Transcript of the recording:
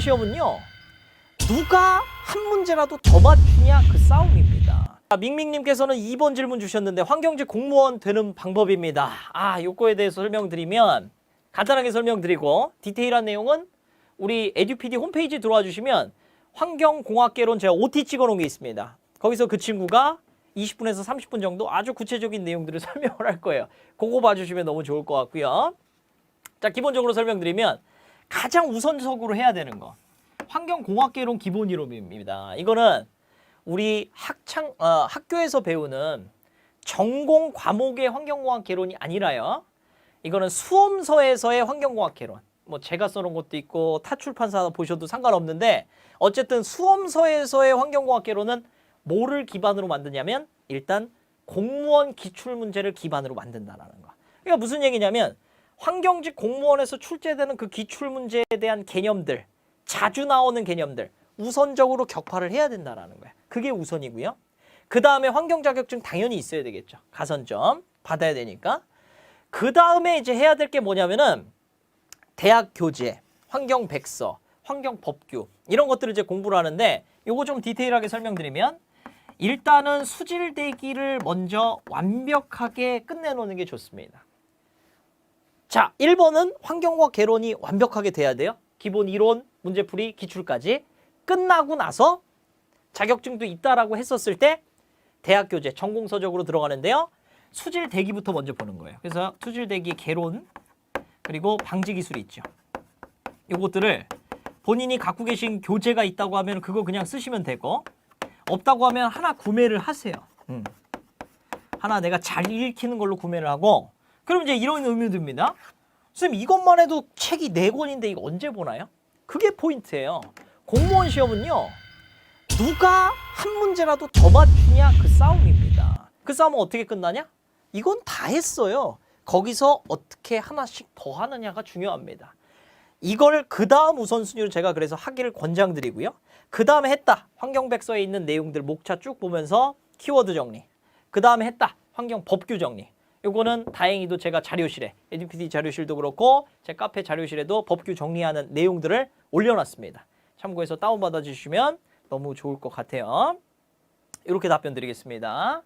시험은요. 누가 한 문제라도 더 맞추냐 그 싸움입니다. 아, 밍밍님께서는 2번 질문 주셨는데 환경직 공무원 되는 방법입니다. 아, 요거에 대해서 설명드리면 간단하게 설명드리고 디테일한 내용은 우리 에듀피디 홈페이지 들어와 주시면 환경공학개론 제가 OT 찍어놓은 게 있습니다. 거기서 그 친구가 20분에서 30분 정도 아주 구체적인 내용들을 설명을 할 거예요. 그거 봐주시면 너무 좋을 것 같고요. 자, 기본적으로 설명드리면 가장 우선적으로 해야 되는 거 환경공학개론 기본 이론입니다. 이거는 우리 학창 어, 학교에서 배우는 전공 과목의 환경공학 개론이 아니라요. 이거는 수험서에서의 환경공학 개론. 뭐 제가 써놓은 것도 있고 타 출판사 보셔도 상관없는데 어쨌든 수험서에서의 환경공학 개론은 뭐를 기반으로 만드냐면 일단 공무원 기출 문제를 기반으로 만든다라는 거. 그러니까 무슨 얘기냐면 환경직 공무원에서 출제되는 그 기출 문제에 대한 개념들, 자주 나오는 개념들 우선적으로 격파를 해야 된다라는 거야. 그게 우선이고요. 그 다음에 환경 자격증 당연히 있어야 되겠죠. 가산점 받아야 되니까. 그 다음에 이제 해야 될 게 뭐냐면은 대학 교재, 환경 백서, 환경 법규 이런 것들을 이제 공부를 하는데 요거 좀 디테일하게 설명드리면 일단은 수질 대기를 먼저 완벽하게 끝내놓는 게 좋습니다. 자, 1번은 환경과 개론이 완벽하게 돼야 돼요. 기본 이론, 문제풀이, 기출까지 끝나고 나서 자격증도 있다라고 했었을 때 대학 교재 전공 서적으로 들어가는데요. 수질 대기부터 먼저 보는 거예요. 그래서 수질 대기 개론 그리고 방지 기술이 있죠. 요것들을 본인이 갖고 계신 교재가 있다고 하면 그거 그냥 쓰시면 되고 없다고 하면 하나 구매를 하세요. 음. 하나 내가 잘 읽히는 걸로 구매를 하고 그럼 이제 이런 의미 듭니다. 선생님 이것만 해도 책이 네 권인데 이거 언제 보나요? 그게 포인트예요. 공무원 시험은요. 누가 한 문제라도 더 맞추냐 그 싸움입니다. 그 싸움은 어떻게 끝나냐? 이건 다 했어요. 거기서 어떻게 하나씩 더 하느냐가 중요합니다. 이걸 그 다음 우선순위로 제가 그래서 하기를 권장드리고요. 그 다음에 했다. 환경백서에 있는 내용들 목차 쭉 보면서 키워드 정리. 그 다음에 했다. 환경 법규 정리. 요거는 다행히도 제가 자료실에 에듀피디 자료실도 그렇고 제 카페 자료실에도 법규 정리하는 내용들을 올려놨습니다. 참고해서 다운받아 주시면 너무 좋을 것 같아요. 이렇게 답변 드리겠습니다.